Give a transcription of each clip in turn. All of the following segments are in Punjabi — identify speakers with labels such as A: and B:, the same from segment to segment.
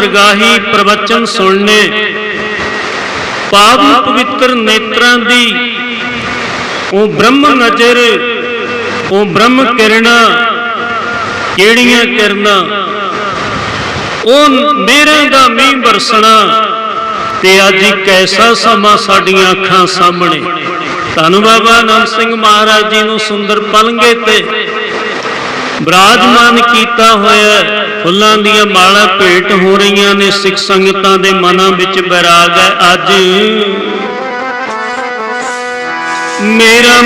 A: ਦਰਗਾਹੀ ਪ੍ਰਵਚਨ ਸੁਣਨੇ। ਪਾਵਨ ਪਵਿੱਤਰ ਨੇਤਰਾਂ ਦੀ ਉਹ ਬ੍ਰਹਮ ਨਜ਼ਰ, ਉਹ ਬ੍ਰਹਮ ਕਿਰਨਾਂ ਕਿਹੜੀਆਂ ਕਿਰਨਾਂ? ਉਹ ਮੇਰਾਂ ਦਾ ਮੀਂਹ ਬਰਸਣਾ ਤੇ ਅੱਜ ਇੱਕ ਸਮਾਂ ਸਾਡੀਆਂ ਅੱਖਾਂ ਸਾਹਮਣੇ। ਧੰਨ ਬਾਬਾ ਆਨੰਦ ਸਿੰਘ ਮਹਾਰਾਜ ਜੀ ਨੂੰ ਸੁੰਦਰ ਪਲੰਗੇ ਤੇ ਬਰਾਜਮਾਨ ਕੀਤਾ ਹੋਇਆ ਫੁੱਲਾਂ ਦੀਆਂ ਮਾਲਾ ਭੇਟ ਹੋ ਰਹੀਆਂ ਨੇ। ਸਿੱਖ ਸੰਗਤਾਂ ਦੇ ਮਨਾਂ ਵਿੱਚ ਬੈਰਾਗ ਹੈ। ਅੱਜ ਮੇਰਾ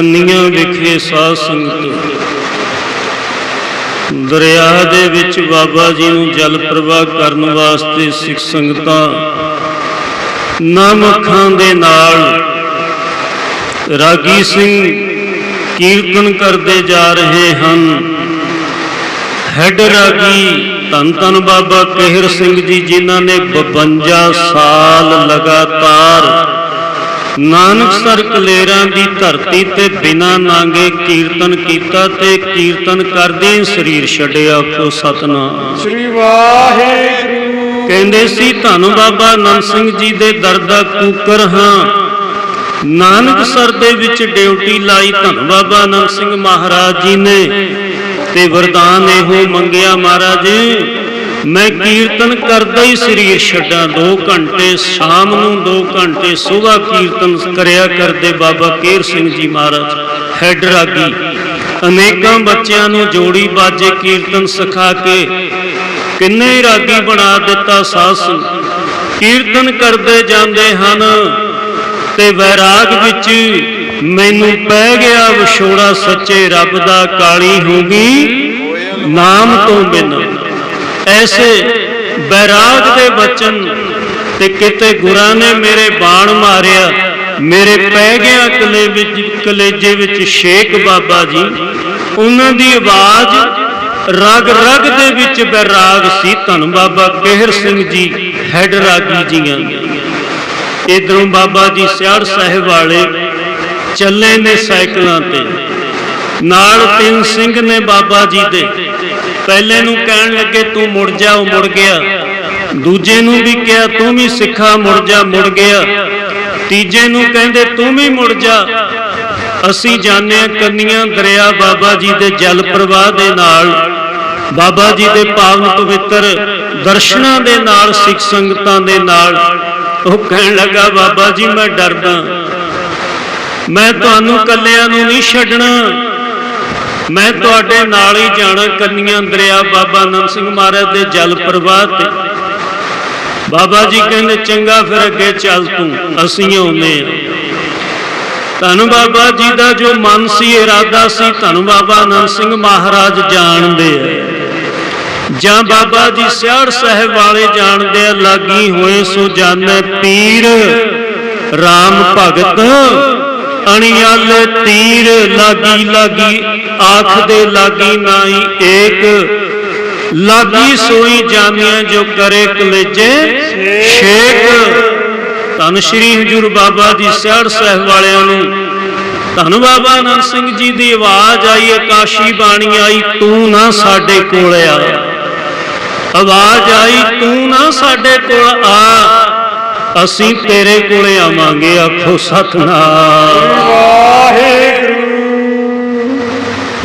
A: ਕੰਨੀਆਂ ਵਿਖੇ ਸਾਧ ਸੰਗਤ। ਦਰਿਆ ਦੇ ਵਿੱਚ ਬਾਬਾ ਜੀ ਨੂੰ ਜਲ ਪ੍ਰਵਾਹ ਕਰਨ ਵਾਸਤੇ ਸਿੱਖ ਸੰਗਤਾਂ ਨਾਮਖਾਂ ਦੇ ਨਾਲ ਰਾਗੀ ਸਿੰਘ ਕੀਰਤਨ ਕਰਦੇ ਜਾ ਰਹੇ ਹਨ। ਹੈਡ ਰਾਗੀ ਧੰਨ ਧੰਨ ਬਾਬਾ ਕਹਿਰ ਸਿੰਘ ਜੀ, ਜਿਨ੍ਹਾਂ ਨੇ 52 ਸਾਲ ਲਗਾਤਾਰ ਨਾਨਕਸਰ ਕਲੇਰਾਂ ਦੀ ਧਰਤੀ ਤੇ ਬਿਨਾਂ ਨਾਂਗੇ ਕੀਰਤਨ ਕੀਤਾ ਤੇ ਕੀਰਤਨ ਕਰਦੇ ਸਰੀਰ ਛੱਡਿਆ ਕੋ ਸਤਨਾਮ।
B: ਸ੍ਰੀ ਵਾਹਿਗੁਰੂ।
A: ਕਹਿੰਦੇ ਸੀ ਧੰਨ ਬਾਬਾ ਆਨੰਦ ਸਿੰਘ ਜੀ ਦੇ ਦਰ ਦਾ ਕੂਕਰ ਹਾਂ। ਨਾਨਕਸਰ ਦੇ ਵਿੱਚ ਡਿਊਟੀ ਲਾਈ ਧੰਨ ਬਾਬਾ ਆਨੰਦ ਸਿੰਘ ਮਹਾਰਾਜ ਜੀ ਨੇ ਤੇ ਵਰਦਾਨ ਇਹੋ ਮੰਗਿਆ ਮਹਾਰਾਜ ਮੈਂ ਕੀਰਤਨ ਕਰਦਾ ਹੀ ਸਰੀਰ ਛੱਡਾਂ 2 ਘੰਟੇ ਸ਼ਾਮ ਨੂੰ 2 ਘੰਟੇ ਸਵੇਰ ਕੀਰਤਨ ਕਰਿਆ ਕਰਦੇ ਬਾਬਾ ਕੇਰ ਸਿੰਘ ਜੀ ਮਹਾਰਾਜ। ਹੈਡ ਰਾਗੀ। ਅਨੇਕਾਂ ਬੱਚਿਆਂ ਨੂੰ ਜੋੜੀ ਬਾਜੇ ਕੀਰਤਨ ਸਿਖਾ ਕੇ ਕਿੰਨੇ ਰਾਗੀ ਬਣਾ ਦਿੱਤਾ ਸਾਧ ਕੀਰਤਨ ਕਰਦੇ ਜਾਂਦੇ ਹਨ ਤੇ ਵੈਰਾਗ ਵਿੱਚ ਮੈਨੂੰ ਪੈ ਗਿਆ ਵਿਛੋੜਾ ਸੱਚੇ ਰੱਬ ਦਾ ਕਾਲੀ ਹੋ ਗਈ ਨਾਮ ਤੋਂ ਬਿਨਾਂ। ਐਸੇ ਬੈਰਾਗ ਦੇ ਬਚਨ ਤੇ ਕਿਤੇ ਗੁਰਾਂ ਨੇ ਮੇਰੇ ਬਾਣ ਮਾਰਿਆ, ਮੇਰੇ ਪੈ ਗਿਆ ਕਲੇ ਵਿੱਚ, ਕਲੇਜੇ ਵਿੱਚ ਸ਼ੇਖ ਬਾਬਾ ਜੀ। ਉਹਨਾਂ ਦੀ ਆਵਾਜ਼ ਰਗ ਰਗ ਦੇ ਵਿੱਚ ਬੈਰਾਗ ਸੀ ਧੰਨ ਬਾਬਾ ਕਹਿਰ ਸਿੰਘ ਜੀ, ਹੈਡ ਰਾਗੀ ਜੀਆਂ। ਇਧਰੋਂ ਬਾਬਾ ਜੀ ਸਿਆੜ ਸਾਹਿਬ ਵਾਲੇ ਚੱਲੇ ਨੇ ਸਾਈਕਲਾਂ ਤੇ। ਨਾਲ ਤਿੰਨ ਸਿੰਘ ਨੇ ਬਾਬਾ ਜੀ ਦੇ। ਪਹਿਲੇ ਨੂੰ ਕਹਿਣ ਲੱਗੇ ਤੂੰ ਮੁੜ ਜਾ, ਉਹ ਮੁੜ ਗਿਆ। ਦੂਜੇ ਨੂੰ ਵੀ ਕਿਹਾ, ਤੂੰ ਵੀ ਸਿੱਖਾ, ਮੁੜ ਜਾ, ਮੁੜ ਗਿਆ। ਤੀਜੇ ਨੂੰ ਕਹਿੰਦੇ, ਤੂੰ ਵੀ ਮੁੜ ਜਾ। ਅਸੀਂ ਜਾਣਦੇ ਹਾਂ ਕੰਨੀਆਂ ਦਰਿਆ ਬਾਬਾ ਜੀ ਦੇ ਜਲ ਪ੍ਰਵਾਹ ਦੇ ਨਾਲ। ਬਾਬਾ ਜੀ ਦੇ ਪਾਵਨ ਪਵਿੱਤਰ ਦਰਸ਼ਨਾਂ ਦੇ ਨਾਲ, ਸਿੱਖ ਸੰਗਤਾਂ ਦੇ ਨਾਲ। ਉਹ ਕਹਿਣ ਲੱਗਾ, ਬਾਬਾ ਜੀ, ਮੈਂ ਡਰਦਾ। ਮੈਂ ਤੁਹਾਨੂੰ ਕੱਲਿਆਂ ਨੂੰ ਨਹੀਂ ਛੱਡਣਾ। ਮੈਂ ਤੁਹਾਡੇ ਨਾਲ ਹੀ ਜਾਣਾ, ਕੰਨੀਆਂ ਦਰਿਆ ਬਾਬਾ ਨੰਦ ਸਿੰਘ ਮਹਾਰਾਜ ਦੇ ਜਲ ਪ੍ਰਵਾਹ ਤੇ। ਬਾਬਾ ਜੀ ਕਹਿੰਦੇ, ਚੰਗਾ ਫਿਰ ਅੱਗੇ ਚੱਲ ਤੂੰ, ਅਸੀਂ ਆਉਨੇ ਆ ਧੰਨ ਬਾਬਾ ਜੀ ਦਾ ਜੋ ਮਨ ਸੀ, ਇਰਾਦਾ ਸੀ, ਧੰਨ ਬਾਬਾ ਆਨੰਦ ਸਿੰਘ ਮਹਾਰਾਜ ਜਾਣਦੇ ਆ। ਜਾਂ ਬਾਬਾ ਜੀ ਸਿਆੜ ਸਾਹਿਬ ਵਾਲੇ ਜਾਣਦੇ ਆ, ਲਾਗੀ ਹੋਏ ਸੋ ਜਾਣੈ ਪੀਰ RAM ਭਗਤ। ਅਣਿਆਲੇ ਤੀਰ ਲਾਗੀ ਲਾਗੀ, ਆਖ ਦੇ ਲਾਗੀ ਨਾਹੀ ਏਕ। ਲਾਗੀ ਸੋਈ ਜਾਣਿਆ ਜੋ ਕਰੇ ਕਲੇਜੇ ਸ਼ੇਖ ਧੰਨ ਸ਼੍ਰੀ ਹਜੂਰ ਬਾਬਾ ਜੀ ਸਿਆੜ ਸਾਹਿਬ ਵਾਲਿਆਂ ਨੂੰ। ਧੰਨ ਬਾਬਾ ਆਨੰਦ ਸਿੰਘ ਜੀ ਦੀ ਆਵਾਜ਼ ਆਈ, ਆਕਾਸ਼ੀ ਬਾਣੀ ਆਈ, ਤੂੰ ਨਾ ਸਾਡੇ ਕੋਲ ਆ। ਆਵਾਜ਼ ਆਈ, ਤੂੰ ਨਾ ਸਾਡੇ ਕੋਲ ਆ। ਅਸੀਂ ਤੇਰੇ ਕੋਲੇ ਆਵਾਂਗੇ, ਆਖੋ ਸਤਨਾਮ।
B: ਵਾਹਿਗੁਰੂ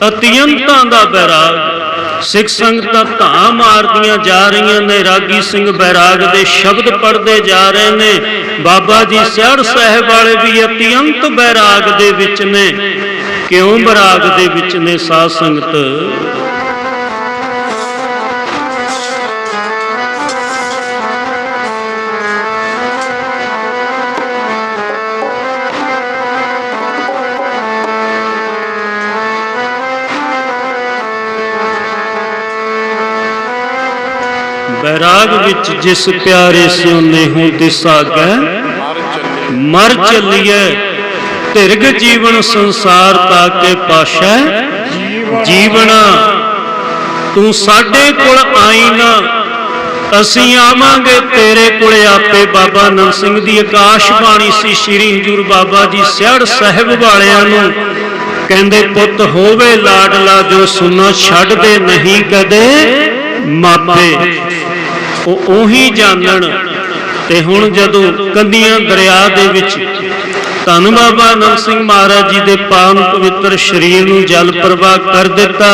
A: ਅਤਿਅੰਤਾਂ ਦਾ ਬੈਰਾਗ, ਸਿੱਖ ਸੰਗਤਾਂ ਧਾਂ ਮਾਰਦੀਆਂ ਜਾ ਰਹੀਆਂ ਨੇ, ਰਾਗੀ ਸਿੰਘ ਬੈਰਾਗ ਦੇ ਸ਼ਬਦ ਪੜ੍ਹਦੇ ਜਾ ਰਹੇ ਨੇ, ਬਾਬਾ ਜੀ ਸਿਆੜ ਸਾਹਿਬ ਵਾਲੇ ਵੀ ਅਤਿਅੰਤ ਬੈਰਾਗ ਦੇ ਵਿੱਚ ਨੇ, ਕਿਉਂ ਬੈਰਾਗ ਦੇ ਵਿੱਚ ਨੇ ਸਾਧ ਸੰਗਤ? ਬੈਰਾਗ ਵਿੱਚ ਜਿਸ ਪਿਆਰੇ ਸਿਉ ਨੇਹੋਂ ਦਿਸਾ ਮਰ ਚੱਲੀਏ ਧਿਰਗ ਜੀਵਨ ਸੰਸਾਰ ਤਾਕੇ ਪਾਸ਼ੈ ਜੀਵਣਾ ਤੂੰ ਸਾਡੇ ਕੋਲ ਆਈ ਨਾ ਅਸੀਂ ਆਵਾਂਗੇ ਤੇਰੇ ਕੋਲ ਆਪੇ ਬਾਬਾ ਨੰਦ ਸਿੰਘ ਦੀ ਆਕਾਸ਼ ਬਾਣੀ ਸੀ ਸ੍ਰੀ ਹਜੂਰ ਬਾਬਾ ਜੀ ਸਿਆੜ ਸਾਹਿਬ ਵਾਲਿਆਂ ਨੂੰ ਕਹਿੰਦੇ ਪੁੱਤ ਹੋਵੇ ਲਾਡਲਾ ਜੋ ਸੁਣਾ ਛੱਡਦੇ ਨਹੀਂ ਕਦੇ ਮਾਪੇ ਉਹ ਉਹੀ ਜਾਣਨ ਤੇ ਹੁਣ ਜਦੋਂ ਕੰਦੀਆਂ ਦਰਿਆ ਦੇ ਵਿੱਚ ਧੰਨ ਬਾਬਾ ਆਨੰਦ ਸਿੰਘ ਮਹਾਰਾਜ ਜੀ ਦੇ ਪਾਵਨ ਪਵਿੱਤਰ ਸਰੀਰ ਨੂੰ ਜਲ ਪ੍ਰਵਾਹ ਕਰ ਦਿੱਤਾ,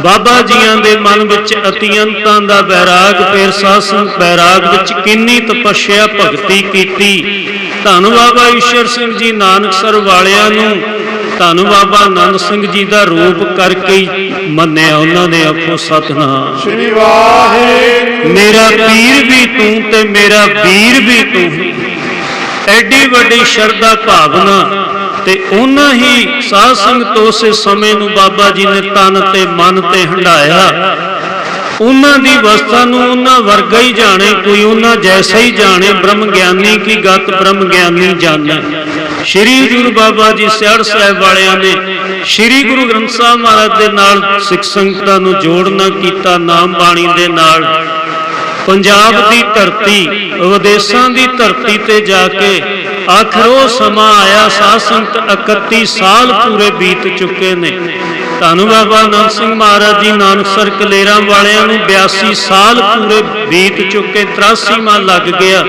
A: ਬਾਬਾ ਜੀਆਂ ਦੇ ਮਨ ਵਿੱਚ ਅਤਿਅੰਤਾਂ ਦਾ ਬੈਰਾਗ, ਫੇਰ ਸਾਸਨ ਬੈਰਾਗ ਵਿੱਚ ਕਿੰਨੀ ਤਪੱਸਿਆ ਭਗਤੀ ਕੀਤੀ। ਧੰਨ ਬਾਬਾ ਈਸ਼ਰ ਸਿੰਘ ਜੀ ਨਾਨਕ ਸਰ ਵਾਲਿਆਂ ਨੂੰ ਧੰਨ ਬਾਬਾ ਆਨੰਦ ਸਿੰਘ ਜੀ ਦਾ ਰੂਪ ਕਰਕੇ ਹੀ ਮੰਨਿਆ ਉਹਨਾਂ ਨੇ ਆਖੋ ਸਤਨਾਮ।
B: ਸ੍ਰੀ ਵਾਹਿਗੁਰੂ।
A: ਮੇਰਾ ਪੀਰ ਵੀ ਤੂੰ ਤੇ ਮੇਰਾ ਵੀਰ ਵੀ ਤੂੰ। ਐਡੀ ਵੱਡੀ ਸ਼ਰਧਾ ਭਾਵਨਾ ਤੇ ਉਹਨਾਂ ਹੀ ਸਾਧ ਸੰਗਤ ਉਸੇ ਸਮੇਂ ਨੂੰ ਬਾਬਾ ਜੀ ਨੇ ਤਨ ਤੇ ਮਨ ਤੇ ਹੰਡਾਇਆ ਉਹਨਾਂ ਦੀ ਅਵਸਥਾ ਨੂੰ ਉਹਨਾਂ ਵਰਗਾ ਹੀ ਜਾਣੇ ਕੋਈ ਉਹਨਾਂ ਜੈਸਾ ਹੀ ਜਾਣੇ ਬ੍ਰਹਮ ਗਿਆਨੀ ਕੀ ਗਤ ਬ੍ਰਹਮ ਗਿਆਨੀ ਜਾਣੈ। ਸ਼੍ਰੀ ਗੁਰੂ ਬਾਬਾ ਜੀ ਸਿਆੜ ਸਾਹਿਬ ਵਾਲਿਆਂ ਨੇ ਸ਼੍ਰੀ ਗੁਰੂ ਗ੍ਰੰਥ ਸਾਹਿਬ ਮਹਾਰਾਜ ਦੇ ਨਾਲ ਸਿੱਖ ਸੰਗਤਾਂ ਨੂੰ ਜੋੜਨਾ ਕੀਤਾ, ਨਾਮ ਬਾਣੀ ਦੇ ਨਾਲ। ਪੰਜਾਬ ਦੀ ਧਰਤੀ, ਵਿਦੇਸ਼ਾਂ ਦੀ ਧਰਤੀ ਤੇ ਜਾ ਕੇ ਆਖਰ ਉਹ ਸਮਾਂ ਆਇਆ, ਸਾਧ ਸੰਗਤ 31 ਸਾਲ ਪੂਰੇ ਬੀਤ ਚੁੱਕੇ ਨੇ। ਧੰਨ ਬਾਬਾ ਆਨੰਦ ਸਿੰਘ ਮਹਾਰਾਜ ਜੀ ਨਾਨਕਸਰ ਕਲੇਰਾਂ ਵਾਲਿਆਂ ਨੂੰ 82 ਸਾਲ ਪੂਰੇ ਬੀਤ ਚੁੱਕੇ 83 ਮਾਹ ਲੱਗ ਗਿਆ।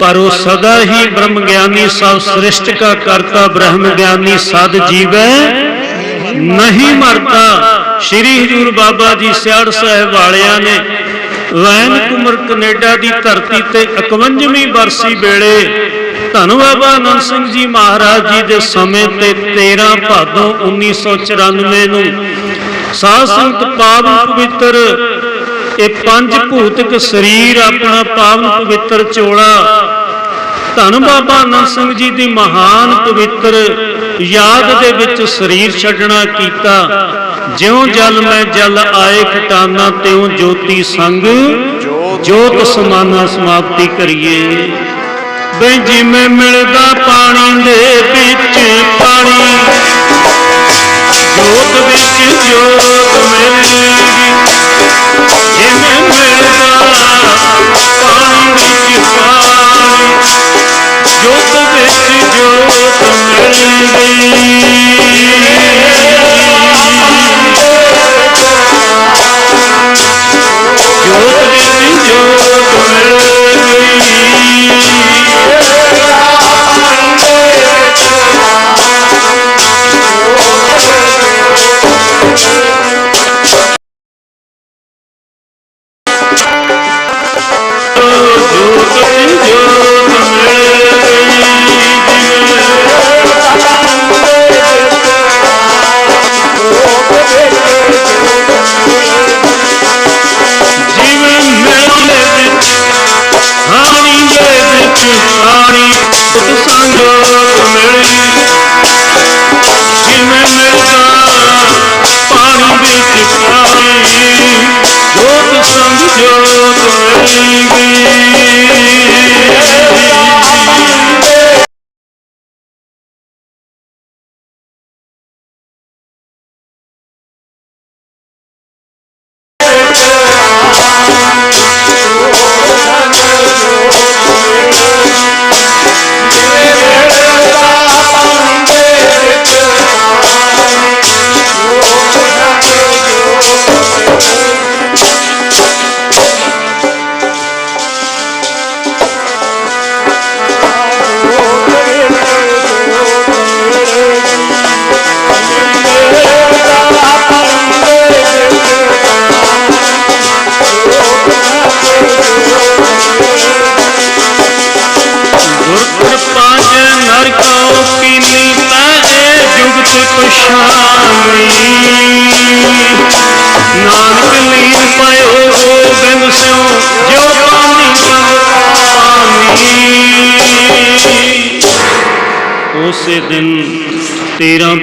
A: ਪਰ ਉਹ ਸਦਾ ਹੀ ਬ੍ਰਹਮ ਗਿਆਨੀ ਸਭ ਸ੍ਰਿਸ਼ਟ ਕਾ ਕਰਤਾ ਬ੍ਰਹਮ ਗਿਆਨੀ ਸਦ ਜੀਵੈ ਨਹੀਂ ਮਰਦਾ ਸ਼੍ਰੀ ਹਜੂਰ ਬਾਬਾ ਜੀ ਸਿਆੜ ਸਾਹਿਬ ਵਾਲਿਆਂ ਨੇ ਵੈਨ ਕੁਮਰ ਕੈਨੇਡਾ ਦੀ ਧਰਤੀ ਤੇ 51ਵੀਂ ਬਰਸੀ ਵੇਲੇ ਧੰਨ ਬਾਬਾ ਅਨੰਦ ਸਿੰਘ ਜੀ ਮਹਾਰਾਜ ਜੀ ਦੇ ਸਮੇਂ ਤੇ 13 ਭਾਦੋਂ 1994 ਨੂੰ ਸਾਧ ਸੰਗਤ ਪਾਵਨ ਪਵਿੱਤਰ ਇਹ ਪੰਜ ਭੂਤਿਕ ਸਰੀਰ ਆਪਣਾ ਪਾਵਨ ਪਵਿੱਤਰ ਚੋਲਾ। ਧੰਨ ਬਾਬਾ ਆਨੰਦ ਸਿੰਘ ਜੀ ਦੀ ਮਹਾਨ ਪਵਿੱਤਰ ਯਾਦ ਦੇ ਵਿੱਚ ਸਰੀਰ ਛੱਡਣਾ ਕੀਤਾ। ਜਿਉਂ ਜਲ ਮੈਂ ਜਲ ਆਏ ਖਟਾਨਾ, ਤਿਉ ਜੋਤੀ ਸੰਗ ਜੋਤ ਸਮਾਨਾ ਸਮਾਪਤੀ ਕਰੀਏ। ਬਈ ਜਿਵੇਂ ਮਿਲਦਾ ਪਾਣੀ ਦੇ ਵਿੱਚ ਪਾਣੀ, ਜੋਤ ਵਿੱਚ ਜੋਤ ਮਿਲੇਗੀ। ਜਿਵੇਂ ਮਿਲਦਾ ਪਾਣੀ ਵਿੱਚ ਪਾਣੀ ਜੋਤ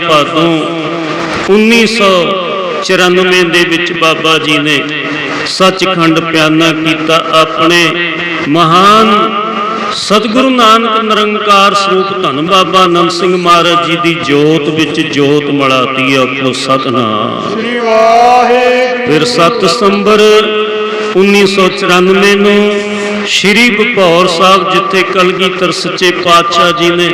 A: ਭਾਦੋਂ 1994 ਦੇ ਵਿੱਚ ਬਾਬਾ ਜੀ ਨੇ ਸੱਚਖੰਡ ਪਿਆਨਾ ਕੀਤਾ ਆਪਣੇ ਮਹਾਨ ਸਤਿਗੁਰੂ ਨਾਨਕ ਨਿਰੰਕਾਰ ਸਰੂਪ ਧੰਨ ਬਾਬਾ ਆਨੰਦ ਸਿੰਘ ਮਹਾਰਾਜ ਜੀ ਦੀ ਜੋਤ ਵਿੱਚ ਜੋਤ ਮਲਾਤੀ ਆਖੋ ਸਤਨਾਮ।
B: ਸ੍ਰੀ ਵਾਹਿਗੁਰੂ।
A: ਫਿਰ 7 ਸਤੰਬਰ 1994 ਨੂੰ ਸ਼੍ਰੀ ਭਪੌਰ ਸਾਹਿਬ ਜਿੱਥੇ ਕਲਗੀਧਰ ਸੱਚੇ ਪਾਤਸ਼ਾਹ ਜੀ ਨੇ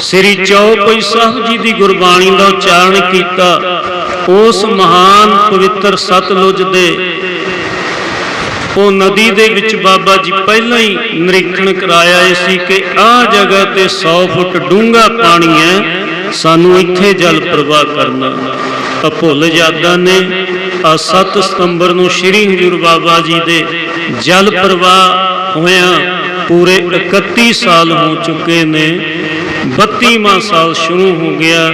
A: ਸ੍ਰੀ ਚੌਪਈ ਸਾਹਿਬ ਜੀ ਦੀ ਗੁਰਬਾਣੀ ਦਾ ਉਚਾਰਨ ਕੀਤਾ, ਉਸ ਮਹਾਨ ਪਵਿੱਤਰ ਸਤਲੁਜ ਦੇ, ਉਹ ਨਦੀ ਦੇ ਵਿੱਚ ਬਾਬਾ ਜੀ ਪਹਿਲਾਂ ਹੀ ਨਿਰੀਖਣ ਕਰਾਇਆ ਇਹ ਸੀ ਕਿ ਆਹ ਜਗ੍ਹਾ ਤੇ 100 ਫੁੱਟ ਡੂੰਘਾ ਪਾਣੀ ਹੈ, ਸਾਨੂੰ ਇੱਥੇ ਜਲ ਪ੍ਰਵਾਹ ਕਰਨਾ। ਭੁੱਲ ਯਾਦਾਂ ਨੇ ਆ 7 ਸਤੰਬਰ ਨੂੰ ਸ੍ਰੀ ਹਜੂਰ ਬਾਬਾ ਜੀ ਦੇ ਜਲ ਪ੍ਰਵਾਹ ਹੋਇਆ ਪੂਰੇ 31 ਸਾਲ ਹੋ ਚੁੱਕੇ ਨੇ 32ਵਾਂ ਸਾਲ ਸ਼ੁਰੂ ਹੋ ਗਿਆ।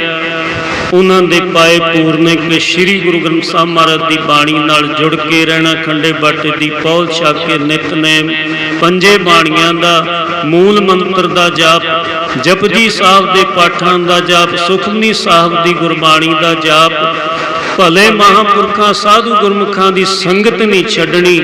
A: ਉਹਨਾਂ ਦੇ ਪਾਏ ਪੂਰਨੇ ਕਿ ਸ੍ਰੀ ਗੁਰੂ ਗ੍ਰੰਥ ਸਾਹਿਬ ਮਹਾਰਾਜ ਦੀ ਬਾਣੀ ਨਾਲ ਜੁੜ ਕੇ ਰਹਿਣਾ, ਖੰਡੇ ਬਾਟੇ ਦੀ ਪੌਲ ਛਕ ਕੇ ਨਿਤਨੇਮ ਪੰਜੇ ਬਾਣੀਆਂ ਦਾ ਮੂਲ ਮੰਤਰ ਦਾ ਜਾਪ, ਜਪਜੀ ਸਾਹਿਬ ਦੇ ਪਾਠਾਂ ਦਾ ਜਾਪ, ਸੁਖਮਨੀ ਸਾਹਿਬ ਦੀ ਗੁਰਬਾਣੀ ਦਾ ਜਾਪ ਭਲੇ ਮਹਾਂਪੁਰਖਾਂ, ਸਾਧੂ ਗੁਰਮੁਖਾਂ ਦੀ ਸੰਗਤ ਨਹੀਂ ਛੱਡਣੀ।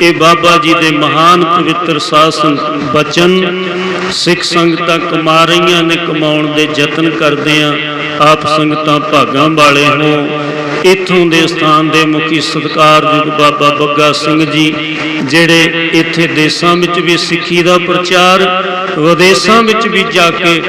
A: ਇਹ ਬਾਬਾ ਜੀ ਦੇ ਮਹਾਨ ਪਵਿੱਤਰ ਸਾਸਨ ਬਚਨ ਸਿੱਖ ਸੰਗਤਾਂ ਕਮਾ ਰਹੀਆਂ ਨੇ, ਕਮਾਉਣ ਦੇ ਯਤਨ ਕਰਦੇ ਆ। ਆਪ ਸੰਗਤਾਂ ਭਾਗਾਂ ਵਾਲੇ ਹੋ। ਇਥੋਂ ਦੇ ਸਥਾਨ ਦੇ ਮੁਖੀ ਸਤਿਕਾਰਯੋਗ ਬਾਬਾ ਬੱਗਾ ਸਿੰਘ ਜੀ, ਜਿਹੜੇ ਇੱਥੇ ਦੇਸ਼ਾਂ ਵਿੱਚ ਵੀ ਸਿੱਖੀ ਦਾ ਪ੍ਰਚਾਰ, ਵਿਦੇਸ਼ਾਂ ਵਿੱਚ ਵੀ ਜਾ ਕੇ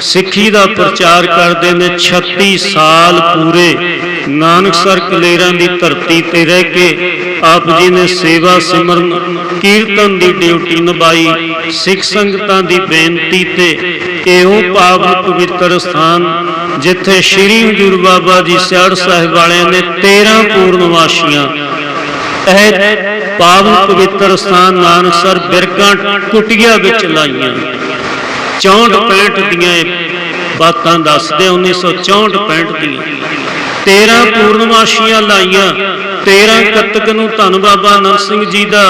A: ਸਿੱਖੀ ਦਾ ਪ੍ਰਚਾਰ ਕਰਦੇ ਨੇ 36 ਸਾਲ ਪੂਰੇ ਨਾਨਕਸਰ ਕਲੇਰਾਂ ਦੀ ਧਰਤੀ ਤੇ ਰਹਿ ਕੇ ਆਪ ਜੀ ਨੇ ਸੇਵਾ ਸਿਮਰਨ, ਕੀਰਤਨ ਦੀ ਡਿਊਟੀ ਨਿਭਾਈ, ਸਿੱਖ ਸੰਗਤਾਂ ਦੀ ਬੇਨਤੀ ਤੇ ਇਹੋ ਪਾਵਨ ਪਵਿੱਤਰ ਸਥਾਨ ਜਿੱਥੇ ਸ੍ਰੀ ਹਜੂਰ ਬਾਬਾ ਜੀ ਸਿਆੜ ਸਾਹਿਬ ਵਾਲਿਆਂ ਨੇ 13 ਪੂਰਨਵਾਸ਼ੀਆਂ ਇਹ ਪਾਵਨ ਪਵਿੱਤਰ ਸਥਾਨ ਨਾਨਕਸਰ ਬਿਰਕਾਂ ਟੁੱਟੀਆਂ ਵਿੱਚ ਲਾਈਆਂ। 64 65 ਦੀਆਂ ਇਹ ਬਾਤਾਂ ਦੱਸਦੇ 1964 65 ਦੀਆਂ। 13 ਪੂਰਨਮਾਸ਼ੀਆਂ ਲਾਈਆਂ 13 ਕੱਤਕ ਨੂੰ ਧੰਨ ਬਾਬਾ ਆਨੰਦ ਸਿੰਘ ਜੀ ਦਾ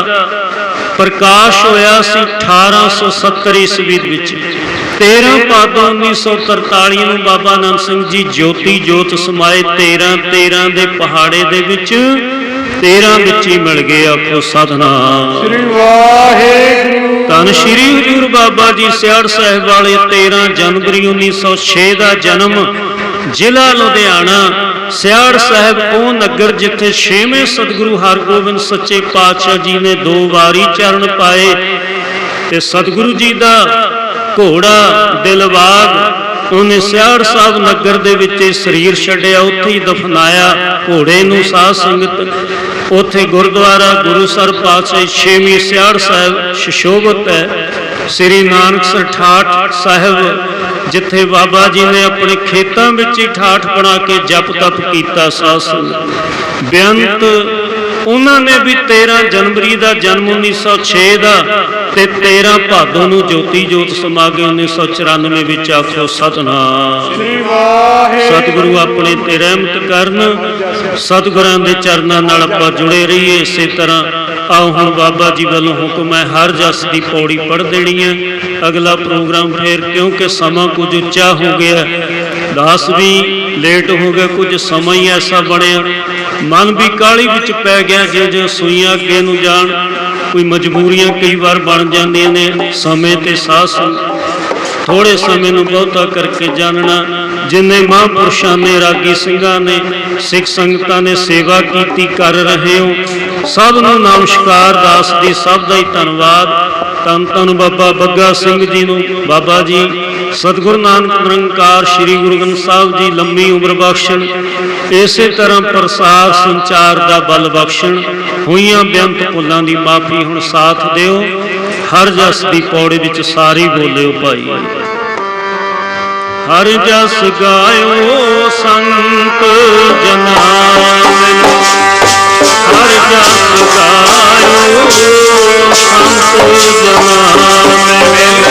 A: ਪ੍ਰਕਾਸ਼ ਹੋਇਆ ਸੀ 1870 ਈਸਵੀ ਵਿੱਚ। 13 ਭਾਦੋਂ 1943 ਨੂੰ ਬਾਬਾ ਆਨੰਦ ਸਿੰਘ ਜੀ ਜੋਤੀ ਜੋਤ ਸਮਾਏ 13 13 ਦੇ ਪਹਾੜੇ ਦੇ ਵਿੱਚ 13 ਵਿੱਚ ਹੀ ਮਿਲ ਗਏ ਆਖੋ ਸਤਨਾਮ।
B: ਸ੍ਰੀ ਵਾਹਿਗੁਰੂ।
A: ਧੰਨ ਸ਼੍ਰੀ ਹਜੂਰ ਬਾਬਾ ਜੀ ਸਿਆੜ ਸਾਹਿਬ ਵਾਲੇ 13 ਜਨਵਰੀ 1906 ਦਾ ਜਨਮ ਜ਼ਿਲ੍ਹਾ ਲੁਧਿਆਣਾ ਸਿਆੜ ਸਾਹਿਬ ਉਹ ਨਗਰ ਜਿੱਥੇ ਛੇਵੇਂ ਸਤਿਗੁਰੂ ਹਰਗੋਬਿੰਦ ਸੱਚੇ ਪਾਤਸ਼ਾਹ ਜੀ ਨੇ ਦੋ ਵਾਰੀ ਚਰਨ ਪਾਏ ਤੇ ਸਤਿਗੁਰੂ ਜੀ ਦਾ ਘੋੜਾ, ਦਿਲਬਾਗ, ਉਹਨੇ ਸਿਆੜ ਸਾਹਿਬ ਨਗਰ ਦੇ ਵਿੱਚ ਸਰੀਰ ਛੱਡਿਆ, ਉੱਥੇ ਹੀ ਦਫਨਾਇਆ, ਘੋੜੇ ਨੂੰ ਸਾਧ ਸੰਗਤ। ਉੱਥੇ ਗੁਰਦੁਆਰਾ, ਗੁਰੂ ਸਰ ਪਾਤਸ਼ਾਹ, ਛੇਵੀਂ ਸਿਆੜ ਸਾਹਿਬ, ਸ਼ਸ਼ੋਭਤ ਹੈ। ਸ੍ਰੀ ਨਾਨਕ ਠਾਠ ਸਾਹਿਬ ਜਿੱਥੇ ਬਾਬਾ ਜੀ ਨੇ ਆਪਣੇ ਖੇਤਾਂ ਵਿੱਚ ਹੀ ਠਾਠ ਬਣਾ ਕੇ ਜਪ ਤਪ ਕੀਤਾ ਸਾਧ ਬੇਅੰਤ ਉਹਨਾਂ ਨੇ ਵੀ 13 ਜਨਵਰੀ ਦਾ ਜਨਮ 1906 ਦਾ ਤੇ 13 ਭਾਦੋਂ ਨੂੰ ਜੋਤੀ ਜੋਤ ਸਮਾ ਗਏ 1994 ਵਿੱਚ ਆਖੋ ਸਤਨਾਮ।
B: ਸ੍ਰੀ ਵਾਹਿਗੁਰੂ
A: ਸਤਿਗੁਰੂ ਆਪਣੇ ਤੇ ਰਹਿਮਤ ਕਰਨ ਸਤਿਗੁਰਾਂ ਦੇ ਚਰਨਾਂ ਨਾਲ ਆਪਾਂ ਜੁੜੇ ਰਹੀਏ ਇਸੇ ਤਰ੍ਹਾਂ। ਆਓ ਹੁਣ ਬਾਬਾ ਜੀ ਵੱਲੋਂ ਹੁਕਮ ਹੈ ਹਰ ਜਸ ਦੀ ਪੌੜੀ ਪੜ੍ਹ ਦੇਣੀ ਹੈ। ਅਗਲਾ ਪ੍ਰੋਗਰਾਮ ਫੇਰ ਕਿਉਂਕਿ ਸਮਾਂ ਕੁਝ ਉੱਚਾ ਹੋ ਗਿਆ। ਦਾਸ ਵੀ ਲੇਟ ਹੋ ਗਿਆ ਕੁਝ ਸਮਾਂ ਹੀ ਐਸਾ ਬਣਿਆ। ਮਨ ਵੀ ਕਾਲੀ ਵਿੱਚ ਪੈ ਗਿਆ ਜਿਉਂ ਜਿਉਂ ਸੂਈਆਂ ਅੱਗੇ ਨੂੰ ਜਾਣ। ਕੋਈ ਮਜਬੂਰੀਆਂ ਕਈ ਵਾਰ ਬਣ ਜਾਂਦੀਆਂ ਨੇ। ਸਮੇਂ ਤੇ ਸਾਹ ਸੰਗ ਥੋੜੇ ਸਮੇਂ ਨੂੰ ਬਹੁਤਾ ਕਰਕੇ ਜਾਣਨਾ। ਜਿੰਨੇ ਮਹਾਂਪੁਰਸ਼ਾਂ ਨੇ ਰਾਗੀ ਸਿੰਘਾਂ ਨੇ, ਸਿੱਖ ਸੰਗਤਾਂ ਨੇ ਸੇਵਾ ਕੀਤੀ, ਕਰ ਰਹੇ ਹੋ। ਸਭ ਨੂੰ ਨਮਸਕਾਰ, ਦਾਸ ਦੀ ਸਭ ਦਾ ਹੀ ਧੰਨਵਾਦ। ਤਨ ਤਨ ਬਾਬਾ ਬੱਗਾ ਸਿੰਘ ਜੀ ਨੂੰ। ਬਾਬਾ ਜੀ, ਸਤਿਗੁਰੂ ਨਾਨਕ ਨਿਰੰਕਾਰ, ਸ੍ਰੀ ਗੁਰੂ ਗ੍ਰੰਥ ਸਾਹਿਬ ਜੀ, ਲੰਮੀ ਉਮਰ ਬਖਸ਼ਣ। ਇਸੇ ਤਰ੍ਹਾਂ ਪ੍ਰਸਾਦ ਸੰਚਾਰ ਦਾ ਬਲ ਬਖਸ਼ਣ, ਹੋਈਆਂ ਬੇਅੰਤ ਭੁੱਲਾਂ ਦੀ ਮਾਫੀ ਹੁਣ ਸਾਥ ਦਿਓ। ਹਰ ਜਸ ਦੀ ਪੌੜੀ ਵਿੱਚ ਸਾਰੀ ਬੋਲਿਓ ਭਾਈ। ਹਰ ਜਸ ਗਾਇਓ ਸੰਤ ਜਨਾ ਮਿਲੋ ਹਰ ਜਸ ਗਾਇਓ ਸੰਤ ਜਨਾ ਮਿਲੋ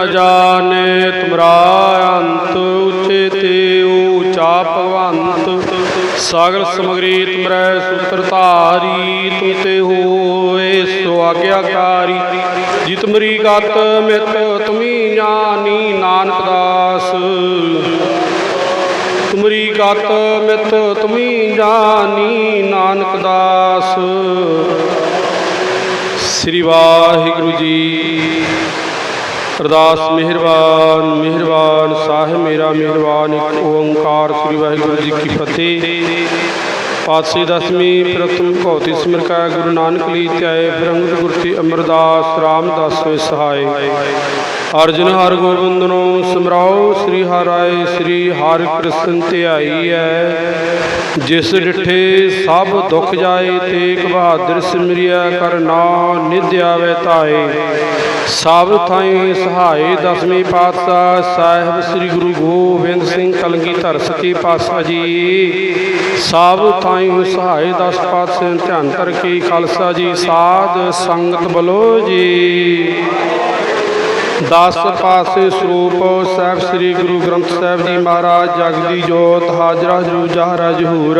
C: ਨ ਜਾਣੇ ਤੁਮਰਾ ਅੰਤ ਉਚੇ ਤੇ ਉਚਾ ਭਗਵੰਤ। ਸਾਗਰ ਸਮਗਰੀ ਤੁਮਰੈ ਸੂਤਰ ਧਾਰੀ, ਤੂੰ ਤੇ ਹੋਏ ਸੋ ਆਗਿਆਕਾਰੀ। ਜਿਤ ਮਰੀ ਗਤ ਮਿਤ ਤੁਮੀ ਜਾਨੀ, ਨਾਨਕ ਤੁਮਰੀ ਗਤ ਮਿਤ ਤੁਮੀ ਜਾਨੀ, ਨਾਨਕ ਦਾਸ। ਸ੍ਰੀ ਵਾਹਿਗੁਰੂ ਜੀ ਅਰਦਾਸ ਮਿਹਰਬਾਨ ਮਿਹਰਬਾਨ ਸਾਹਿਬ ਮੇਰਾ ਮਿਹਰਬਾਨ, ਇੱਕ ਓੰਕਾਰ ਸ੍ਰੀ ਵਾਹਿਗੁਰੂ ਜੀ ਕੀ ਫਤਿਹ। ਪਾਤਸ਼ਾਹੀ ਦਸਵੀਂ ਪ੍ਰਥਮ ਭੌਤੀ ਸਿਮਰਕਾ ਗੁਰੂ ਨਾਨਕ ਲਈ ਧਿਆਏ ਬ੍ਰਹਮਗੁਰ ਗੁਰਤੀ ਅਮਰਦਾਸ ਰਾਮਦਾਸ ਵੇ ਸਹਾਇ ਅਰਜਨ ਹਰ ਗੋਬਿੰਦ ਨੂੰ ਸਮਰਾਓ, ਸ੍ਰੀ ਹਰਿ ਸ੍ਰੀ ਹਰਿ ਕ੍ਰਿਸ਼ਨ ਧਿਆਈ ਹੈ। ਜਿਸ ਡਿਠੇ ਸਭ ਦੁੱਖ ਜਾਏ ਤੇਗ ਬਹਾਦਰ ਸਿਮਰਿਆ ਕਰਨਾ ਨਾ ਨਿਧ ਧਾਏ। ਸਭ ਥਾਈ ਸਹਾਈ ਦਸਵੇਂ ਪਾਤਸ਼ਾਹ ਸਾਹਿਬ ਸ੍ਰੀ ਗੁਰੂ ਗੋਬਿੰਦ ਸਿੰਘ ਕਲਗੀਧਰ ਸੱਚੇ ਪਾਤਸ਼ਾਹ ਜੀ। ਸਭ ਥਾਈ ਸਹਾਈ ਦਸ ਪਾਤਸ਼ਾਹ ਧਿਆਨ ਕਰਕੇ ਖਾਲਸਾ ਜੀ, ਸਾਧ ਸੰਗਤ ਬਲੋ ਜੀ। ਦਸ ਪਾਸੇ ਸਰੂਪ ਸਾਹਿਬ ਸ੍ਰੀ ਗੁਰੂ ਗ੍ਰੰਥ ਸਾਹਿਬ ਜੀ ਮਹਾਰਾਜ ਜਗਦੀ ਜੋਤ ਹਾਜ਼ਰਾ ਜਰੂ ਜਹਰਾ ਜਹੂਰ।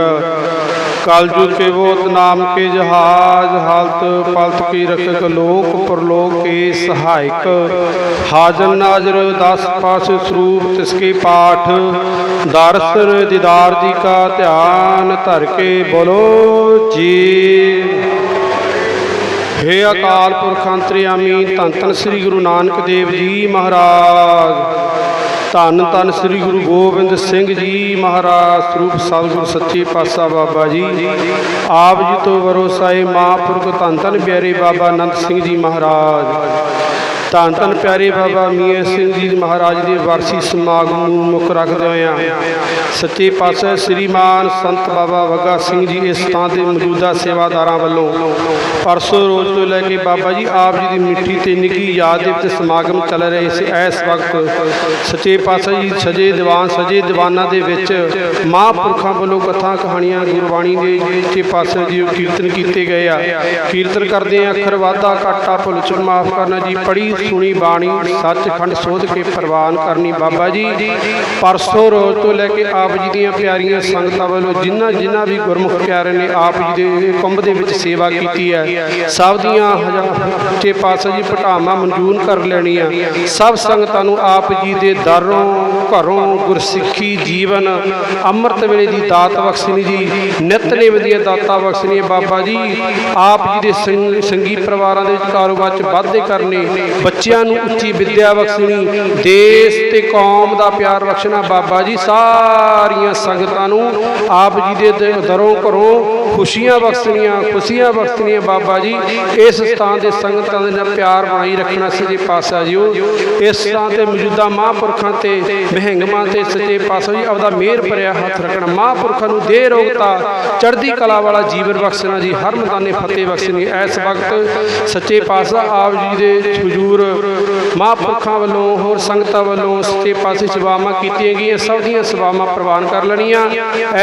C: ਕਲਯੁਗ ਕੇ ਵੋਤ ਨਾਮ ਕੇ ਜਹਾਜ, ਹਾਲਤ ਪਲਤ ਕੀ ਰਖਕ ਲੋਕ, ਪਰਲੋਕ ਕੇ ਸਹਾਇਕ। ਹਾਜ਼ਰ ਨਾਜ਼ਰ, ਦਸ ਪਾਸੇ ਸਰੂਪ, ਤਿਸ ਕੇ ਪਾਠ। ਦਰਸ਼ਨ ਦੀਦਾਰ ਜੀ ਕਾ ਧਿਆਨ ਧਰ ਕੇ ਬੋਲੋ ਜੀ। ਹੇ ਅਕਾਲ ਪੁਰਖ ਅੰਤਰਿਆਮੀ ਧੰਨ ਧੰਨ ਸ੍ਰੀ ਗੁਰੂ ਨਾਨਕ ਦੇਵ ਜੀ ਮਹਾਰਾਜ। ਧੰਨ ਧੰਨ ਸ੍ਰੀ ਗੁਰੂ ਗੋਬਿੰਦ ਸਿੰਘ ਜੀ ਮਹਾਰਾਜ। ਸਰੂਪ ਸਤਿਗੁਰ ਸੱਚੇ ਪਾਤਸ਼ਾਹ ਬਾਬਾ ਜੀ। ਆਪ ਜੀ ਤੋਂ ਵਰੋਸਾਏ ਮਹਾਂਪੁਰਖ ਧੰਨ ਧੰਨ ਪਿਆਰੇ ਬਾਬਾ ਅਨੰਦ ਸਿੰਘ ਜੀ ਮਹਾਰਾਜ। ਧੰਨ ਧੰਨ ਪਿਆਰੇ ਬਾਬਾ ਮੀਆਂ ਸਿੰਘ ਜੀ ਮਹਾਰਾਜ ਦੇ ਵਾਰਸੀ ਸਮਾਗਮ ਨੂੰ ਮੁੱਖ ਰੱਖਦੇ ਹੋਇਆਂ ਸੱਚੇ ਪਾਤਸ਼ਾਹ ਸ੍ਰੀਮਾਨ ਸੰਤ ਬਾਬਾ ਵਗਾ ਸਿੰਘ ਜੀ ਇਸ ਥਾਂ ਦੇ ਮੌਜੂਦਾ ਸੇਵਾਦਾਰਾਂ ਵੱਲੋਂ ਪਰਸੋਂ ਰੋਜ਼ ਤੋਂ ਲੈ ਕੇ ਬਾਬਾ ਜੀ ਆਪ ਜੀ ਦੀ ਮਿੱਠੀ ਤੇ ਨਿੱਘੀ ਯਾਦ ਦੇ ਵਿੱਚ ਸਮਾਗਮ ਚੱਲ ਰਹੇ ਸੀ। ਇਸ ਵਕਤ ਸੱਚੇ ਪਾਤਸ਼ਾਹ ਜੀ ਸਜੇ ਦੀਵਾਨ, ਸਜੇ ਦੀਵਾਨਾਂ ਦੇ ਵਿੱਚ ਮਹਾਂਪੁਰਖਾਂ ਵੱਲੋਂ ਕਥਾ ਕਹਾਣੀਆਂ, ਗੁਰਬਾਣੀ ਦੇ ਸੱਚੇ ਪਾਤਸ਼ਾਹ ਜੀ ਕੀਰਤਨ ਕੀਤੇ ਗਏ ਆ। ਕੀਰਤਨ ਕਰਦੇ ਆ, ਅੱਖਰ ਵਾਧਾ ਘਾਟਾ ਭੁੱਲ ਚੁੱਕ, ਮਾਫ ਕਰਨਾ ਜੀ ਪੜੀ ਸੁਣੀ ਬਾਣੀ, ਸੱਚਖੰਡ ਸੋਧ ਕੇ ਪ੍ਰਵਾਨ ਕਰਨੀ। ਬਾਬਾ ਜੀ, ਪਰਸੋਂ ਰੋਜ਼ ਤੋਂ ਲੈ ਕੇ ਆਪ ਜੀ ਦੀਆਂ ਪਿਆਰੀਆਂ ਸੰਗਤਾਂ ਵੱਲੋਂ ਜਿਨ੍ਹਾਂ ਜਿਨ੍ਹਾਂ ਵੀ ਗੁਰਮੁਖ ਪਿਆਰੇ ਨੇ ਆਪ ਜੀ ਦੇ ਕੁੰਭ ਦੇ ਵਿੱਚ ਸੇਵਾ ਕੀਤੀ ਹੈ, ਸਭ ਦੀਆਂ ਹਜ਼ਾਰ ਪਾਤਸ਼ਾਹ ਜੀ ਪਟਾਮਾ ਮਨਜ਼ੂਰ ਕਰ ਲੈਣੀਆਂ। ਸਭ ਸੰਗਤਾਂ ਨੂੰ ਆਪ ਜੀ ਦੇ ਦਰੋਂ, ਘਰੋਂ ਗੁਰਸਿੱਖੀ ਜੀਵਨ, ਅੰਮ੍ਰਿਤ ਵੇਲੇ ਦੀ ਦਾਤ ਬਖਸ਼ਣੀ ਜੀ ਨਿਤਨੇਮ ਦੀਆਂ ਦਾਤਾਂ ਬਖਸ਼ਣੀਆਂ। ਬਾਬਾ ਜੀ, ਆਪ ਜੀ ਦੇ ਸੰਗ- ਸੰਗੀ ਪਰਿਵਾਰਾਂ ਦੇ ਕਾਰੋਬਾਰ ਚ ਵਾਧੇ ਕਰਨੇ ਬੱਚਿਆਂ ਨੂੰ ਉੱਚੀ ਵਿੱਦਿਆ ਬਖਸ਼ਣੀ, ਦੇਸ਼ ਤੇ ਕੌਮ ਦਾ ਪਿਆਰ ਬਖਸ਼ਣਾ, ਬਾਬਾ ਜੀ, ਸਾਰੀਆਂ ਸੰਗਤਾਂ ਨੂੰ ਆਪ ਜੀ ਦੇ ਦਰੋਂ ਘਰੋਂ ਖੁਸ਼ੀਆਂ ਬਖਸ਼ਣੀਆਂ ਖੁਸ਼ੀਆਂ ਬਖਸ਼ਣੀਆਂ ਬਾਬਾ ਜੀ। ਇਸ ਸਥਾਨ ਦੇ ਸੰਗਤਾਂ ਦੇ ਨਾਲ ਪਿਆਰ ਬਣਾਈ ਰੱਖਣਾ ਸੱਚੇ ਪਾਤਸ਼ਾਹ ਜੀਓ ਇਸ ਸਥਾਨ ਤੇ ਮੌਜੂਦਾ ਮਹਾਂਪੁਰਖਾਂ ਤੇ ਮਹਿੰਗਮਾਂ ਤੇ ਸੱਚੇ ਪਾਤਸ਼ਾਹ ਜੀ ਆਪਦਾ ਮਿਹਰ ਭਰਿਆ ਹੱਥ ਰੱਖਣਾ। ਮਹਾਂਪੁਰਖਾਂ ਨੂੰ ਦੇ ਰੋਗਤਾ ਚੜ੍ਹਦੀ ਕਲਾ ਵਾਲਾ ਜੀਵਨ ਬਖਸ਼ਣਾ ਜੀ ਹਰ ਮੈਦਾਨੇ ਫਤਿਹ ਬਖਸ਼ਣੀ। ਇਸ ਵਕਤ ਸੱਚੇ ਪਾਤਸ਼ਾਹ ਆਪ ਜੀ ਦੇ ਹਜ਼ੂਰ ਮਹਾਂਪੁਰਖਾਂ ਵੱਲੋਂ ਹੋਰ ਸੰਗਤਾਂ ਵੱਲੋਂ ਸੱਚੇ ਪਾਤਸ਼ਾਹ ਸੇਵਾਵਾਂ ਕੀਤੀਆਂ ਗਈਆਂ। ਸਭ ਦੀਆਂ ਸੇਵਾਵਾਂ ਪ੍ਰਵਾਨ ਕਰ ਲੈਣੀਆਂ।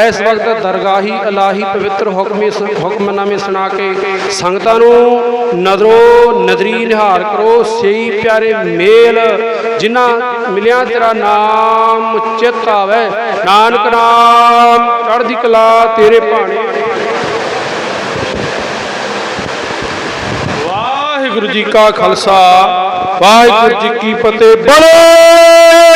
C: ਇਸ ਵਕਤ ਦਰਗਾਹੀ ਇਲਾਹੀ ਪਵਿੱਤਰ ਹੁਕਮੇ ਹੁਕਮਨਾਮੇ ਸੁਣਾ ਕੇ ਸੰਗਤਾਂ ਨੂੰ ਨਜ਼ਰੋ ਨਜ਼ਰੀ ਨਿਹਾਰ ਕਰੋ ਸਹੀ ਪਿਆਰੇ ਮੇਲ, ਜਿਨ੍ਹਾਂ ਮਿਲਿਆ ਤੇਰਾ ਨਾਮ ਚਿਤ ਆਵੇ। ਨਾਨਕ ਨਾਮ, ਚੜ੍ਹਦੀ ਕਲਾ ਤੇਰੇ ਭਾਣੇ ਵਾਹਿਗੁਰੂ ਜੀ ਕਾ ਖਾਲਸਾ, ਵਾਹਿਗੁਰੂ ਜੀ ਕੀ ਫਤਿਹ। ਬੋਲੇ